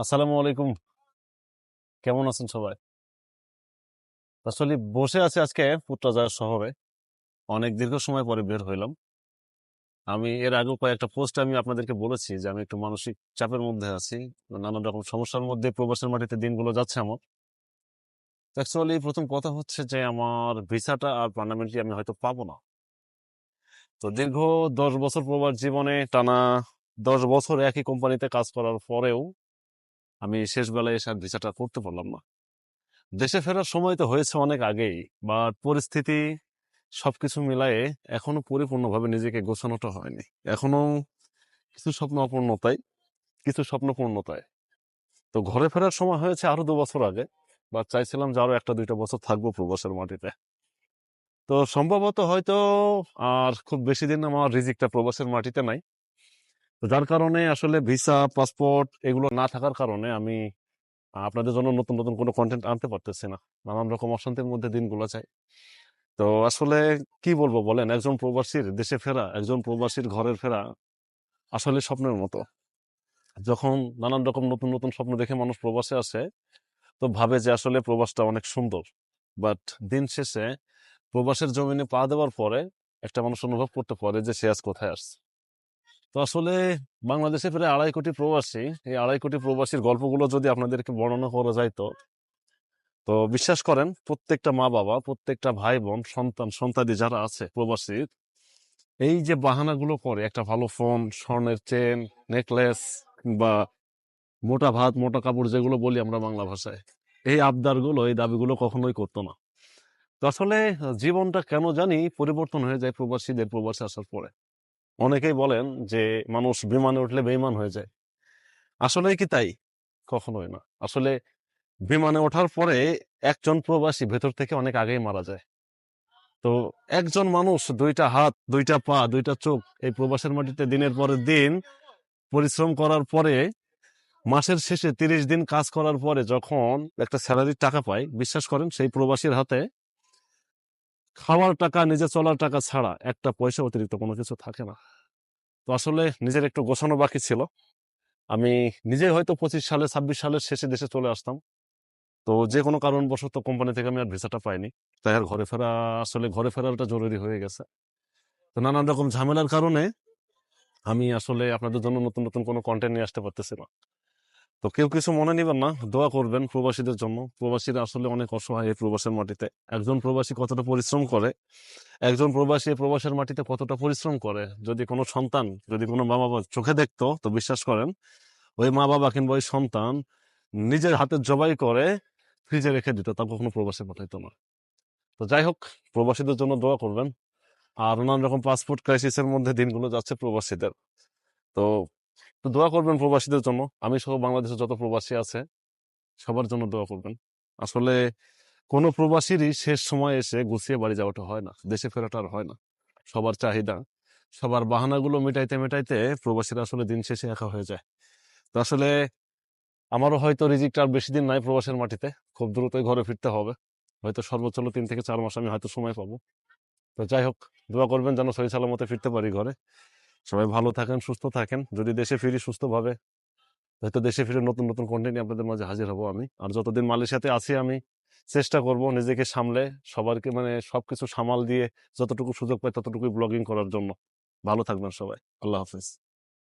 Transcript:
আসসালামু আলাইকুম। কেমন আছেন সবাই? আসলে বসে আছি আজকে পুত্রাজার শহরে। অনেক দীর্ঘ সময় পরে বের হইলাম। আমি এর আগেও কয়েকটা পোস্ট আমি আপনাদেরকে বলেছি যে আমি একটু মানসিক চাপের মধ্যে আছি নানান রকম সমস্যার মধ্যে প্রবাসের মাটিতে দিনগুলো যাচ্ছে আমার। অ্যাকচুয়ালি প্রথম কথা হচ্ছে যে আমার ভিসাটা আর পার্লামেন্টলি আমি হয়তো পাবো না। তো দীর্ঘ দশ বছর প্রবাস জীবনে টানা দশ বছর একই কোম্পানিতে কাজ করার পরেও আমি শেষ বেলায় এসে আর ভিসাটা করতে পারলাম না। দেশে ফেরার সময় তো হয়েছে অনেক আগেই বাট পরিস্থিতি সবকিছু মিলায়ে এখনও পরিপূর্ণভাবে নিজেকে গোছানোটা হয়নি। এখনও কিছু স্বপ্ন অপূর্ণতায় কিছু স্বপ্ন পূর্ণতায় তো ঘরে ফেরার সময় হয়েছে আরও দু বছর আগে বা চাইছিলাম যে আরও একটা দুইটা বছর থাকব প্রবাসের মাটিতে। তো সম্ভবত হয়তো আর খুব বেশি দিন আমার রিজিকটা প্রবাসের মাটিতে নাই। তো যার কারণে আসলে ভিসা, পাসপোর্ট এগুলো না থাকার কারণে আমি আপনাদের জন্য নতুন নতুন কোনো কন্টেন্ট আনতে পারতেছি না। নানান রকম অশান্তির মধ্যে দিনগুলো চাই তো আসলে কি বলব বলেন? একজন প্রবাসীর দেশে ফেরা, একজন প্রবাসীর ঘরের ফেরা আসলে স্বপ্নের মতো। যখন নানান রকম নতুন নতুন স্বপ্ন দেখে মানুষ প্রবাসে আসে, তো ভাবে যে আসলে প্রবাসটা অনেক সুন্দর। বাট দিন শেষে প্রবাসের জমিনে পা দেওয়ার পরে একটা মানুষ অনুভব করতে পারে যে সে আজ কোথায় আসছে। তো আসলে বাংলাদেশে প্রায় আড়াই কোটি প্রবাসী। এই আড়াই কোটি প্রবাসীর গল্পগুলো যদি আপনাদেরকে বর্ণনা করা যাইতো তো? বিশ্বাস করেন, প্রত্যেকটা মা বাবা প্রত্যেকটা ভাই বোন সন্তান সন্তাদি যারা আছে প্রবাসীর এই যে বাহানাগুলো করে, একটা ভালো ফোন, স্বর্ণের চেন, নেকলেস বা মোটা ভাত, মোটা কাপড় যেগুলো বলি আমরা বাংলা ভাষায়, এই আবদারগুলো, এই দাবিগুলো কখনোই করতো না। তো আসলে জীবনটা কেন জানি পরিবর্তন হয়ে যায় প্রবাসীদের প্রবাসী আসার পরে। অনেকেই বলেন যে, মানুষ বিমানে উঠলে বেইমান হয়ে যায়। আসলে কি তাই? কখনোই না। আসলে বিমানে ওঠার পরে একজন প্রবাসী ভেতর থেকে অনেক আগেই মারা যায়। তো একজন মানুষ দুইটা হাত, দুইটা পা, দুইটা চোখ এই প্রবাসের মাটিতে দিনের পরে দিন পরিশ্রম করার পরে মাসের শেষে তিরিশ দিন কাজ করার পরে যখন একটা স্যালারির টাকা পায়, বিশ্বাস করেন সেই প্রবাসীর হাতে খাওয়ার টাকা নিজে চলার টাকা ছাড়া একটা পয়সা অতিরিক্ত কোনো কিছু থাকে না। তো আসলে নিজের একটু গোছানো বাকি ছিল। আমি নিজে হয়তো পঁচিশ সালে, ছাব্বিশ সালের শেষে দেশে চলে আসতাম। তো যে কোনো কারণবশত কোম্পানি থেকে আমি আর ভিসাটা পাইনি। তাই আর ঘরে ফেরা, আসলে ঘরে ফেরাটা জরুরি হয়ে গেছে। তো নানান রকম ঝামেলার কারণে আমি আসলে আপনাদের জন্য নতুন নতুন কোনো কন্টেন্ট নিয়ে আসতে পারতেছি না। তো কেউ কিছু মনে নিবেন না। দোয়া করবেন প্রবাসীদের জন্য। প্রবাসীরা আসলে অনেক অসহায় এই প্রবাসের মাটিতে। একজন প্রবাসী কতটা পরিশ্রম করে? একজন প্রবাসী প্রবাসের মাটিতে কতটা পরিশ্রম করে? যদি কোনো সন্তান, যদি কোনো মা বাবা চোখে দেখতো, তো বিশ্বাস করেন, ওই মা বাবা কিংবা ওই সন্তান নিজের হাতে জবাই করে ফ্রিজে রেখে দিত, তা কখনো প্রবাসে পাঠাইতো না। তো যাই হোক, প্রবাসীদের জন্য দোয়া করবেন। আর নানান রকম পাসপোর্ট ক্রাইসিসের মধ্যে দিনগুলো যাচ্ছে প্রবাসীদের। তো তো দোয়া করবেন প্রবাসীদের জন্য। আমি সহ বাংলাদেশে যত প্রবাসী আছে, সবার জন্য দোয়া করবেন। আসলে কোনো প্রবাসীরই শেষ সময় এসে গুছিয়ে বাড়ি যাওয়াটা হয় না, দেশে ফেরাটা আর হয় না। সবার চাহিদা, সবার বাহানাগুলো মেটাইতে মেটাইতে প্রবাসীরা আসলে দিন শেষে একা হয়ে যায়। তো আসলে আমারও হয়তো রিজিকটা আর বেশি দিন নাই প্রবাসের মাটিতে, খুব দ্রুতই ঘরে ফিরতে হবে। হয়তো সর্বোচ্চ তিন থেকে চার মাস আমি হয়তো সময় পাবো। তো যাই হোক, দোয়া করবেন যেন সহি সালামতে ফিরতে পারি ঘরে। সবাই ভালো থাকেন, সুস্থ থাকেন। যদি দেশে ফিরি সুস্থভাবে, হয়তো দেশে ফিরে নতুন নতুন কন্টেন্ট আপনাদের মাঝে হাজির হব আমি। আর যতদিন মালয়েশিয়াতে আছি আমি, চেষ্টা করব নিজেকে সামলে, সবারকে মানে সবকিছু সামাল দিয়ে যতটুকু সুযোগ পাই ততটুকুই ব্লগিং করার জন্য। ভালো থাকবেন সবাই। আল্লাহ হাফিজ।